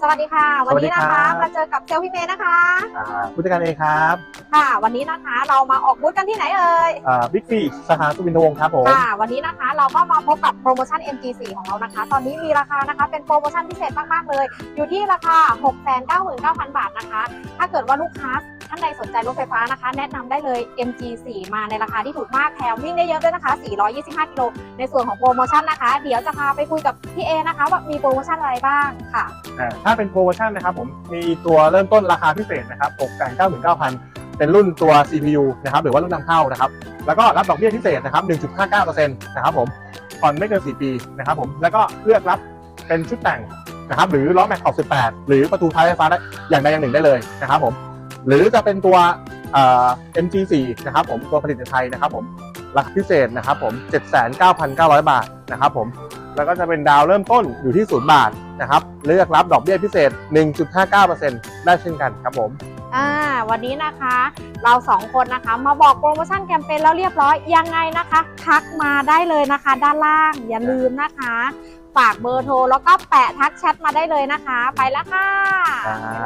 สวัสดีค่ะ วันนี้นะสวัสดีครัคะบมาเจอกับเซลลพี่เมย์นะคะอ่าผู้จัดการเองครับค่ะ วันนี้นะคะเรามาออกบูธกันที่ไหนเอ่ยบิ๊กฟีสาขาสุวินทวงศ์ครับผม ค่ะ วันนี้นะคะเราก็มาพบกับโปรโมชั่น MG4 ของเรานะคะ ตอนนี้มีราคานะคะเป็นโปรโมชั่นพิเศษมากๆเลย อยู่ที่ราคา 699,000 บาทนะคะ ถ้าเกิดว่าลูกค้า ท่านใดสนใจรถไฟฟ้านะคะ แนะนำได้เลย MG4 มาในราคาที่ถูกมากแถมวิ่งได้เยอะด้วยนะคะ 425 กิโล ในส่วนของโปรโมชั่นนะคะ เดี๋ยวจะพาไปคุยกับพี่เอนะคะ ว่ามีโปรโมชั่นอะไรบ้างค่ะถ้าเป็นโปรโมชั่นนะครับผม มีตัวเริ่มต้นราคาพิเศษนะครับ699,000 เป็นรุ่นตัว CPU นะครับ หรือว่ารุ่นนำเข้านะครับ แล้วก็รับดอกเบี้ยพิเศษนะครับ 1.59%นะครับผม ผ่อนไม่เกิน 4 ปีนะครับผม แล้วก็เลือกรับเป็นชุดแต่งนะครับหรือล้อแม็กขอบ18 หรือประตูท้ายไฟฟ้าได้อย่างใดอย่างหนึ่งได้เลยนะครับผม หรือจะเป็นตัวเอ่อ MG4 นะครับผมตัวผลิตในไทยนะครับผมราคาพิเศษนะครับผม 79,900 บาทนะครับผมแล้วก็จะเป็นดาวเริ่มต้นอยู่ที่ 0 บาทนะครับเลือกรับดอกเบี้ยพิเศษ 1.59%ได้เช่นกันครับผมอ่าวันนี้นะคะเราสองคนนะคะมาบอกโปรโมชั่นแคมเปญแล้วเรียบร้อยยังไงนะคะ ทักมาได้เลยนะคะ ด้านล่างอย่าลืมนะคะ ฝากเบอร์โทรแล้วก็แปะทักแชทมาได้เลยนะคะ ไปแล้วค่ะบ๊ายบายค่ะ